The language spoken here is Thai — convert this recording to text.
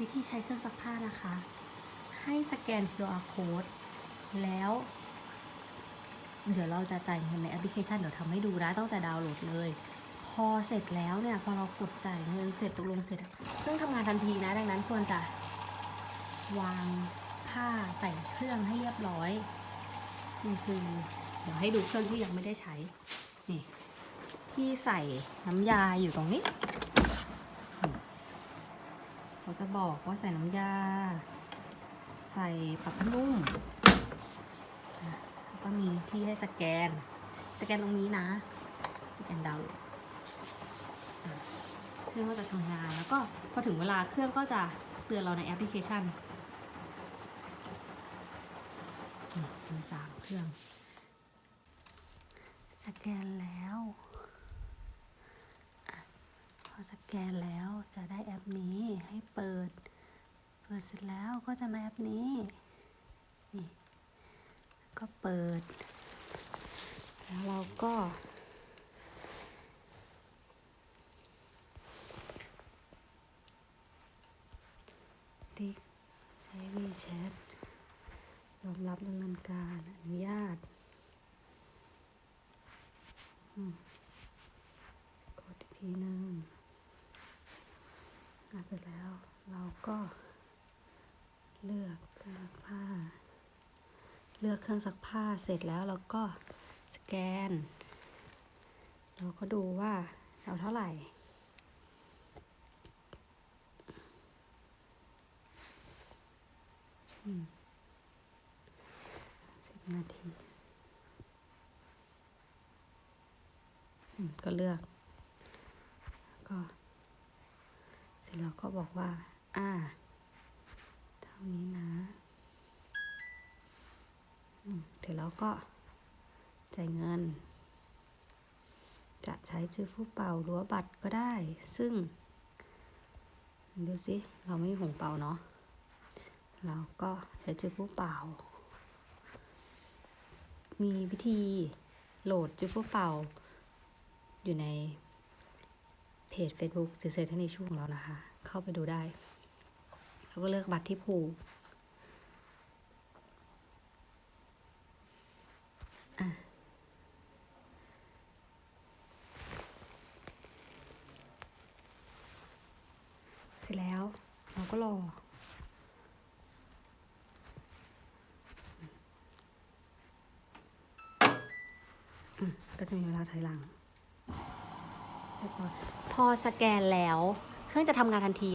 วิธีใช้เครื่องซักผ้านะคะ ให้สแกน QR code แล้ว เดี๋ยวเราจะจ่ายเงินในแอปพลิเคชันเดี๋ยวทำให้ดูนะตั้งแต่ดาวน์โหลดเลย พอเสร็จแล้วเนี่ย พอเรากดจ่ายเงินเสร็จตกลงเสร็จเครื่องทำงานทันทีนะ ดังนั้นควรจะวางผ้าใส่เครื่องให้เรียบร้อยนี่คือเดี๋ยวให้ดูเครื่องที่ยังไม่ได้ใช้นี่ที่ใส่น้ำยาอยู่ตรงนี้ เขาจะบอกว่าใส่น้ำยา ใส่ปรับผ้านุ่มแล้วก็มีที่ให้สแกน สแกนตรงนี้นะ สแกนดาวน์โหลดเครื่องก็จะทำงานแล้วก็พอถึงเวลาเครื่องก็จะเตือนเราในแอปพลิเคชันมีสามเครื่อง สแกนแล้ว พอสแกนแล้วจะได้แอปนี้ให้เปิด เปิดเสร็จแล้วก็จะมาแอปนี้ นี่ ก็เปิด แล้วเราก็ ติ๊กใช้ WeChat ยอมรับดำเนินการอนุญาตกดอีกทีหนึ่งเสร็จแล้วเราก็ เลือกเครื่องซักผ้า เลือกเครื่องซักผ้าเสร็จแล้วเราก็สแกน เราก็ดูว่าเอาเท่าไหร่สิบนาทีก็เลือก ก็ เสร็จแล้วก็บอกว่า อ่า เท่านี้นะเสร็จแล้วก็จ่ายเงิน จะใช้จื้อผู้เป่าหรือว่าบัตรก็ได้ ซึ่ง ดูสิเราไม่มีหงเป่าเนาะเราก็ใช้จื้อผู้เป่า มีวิธีโหลดจื้อผู้เป่า อยู่ในเพจ Facebook เซอร์ทในช่วของเรานะคะ เข้าไปดูได้ แล้วก็เลือกบัตรที่ผูกเสร็จแล้วเราก็รอก็จะมีเวลาถอยหลัง พอสแกนแล้ว เครื่องจะทำงานทันที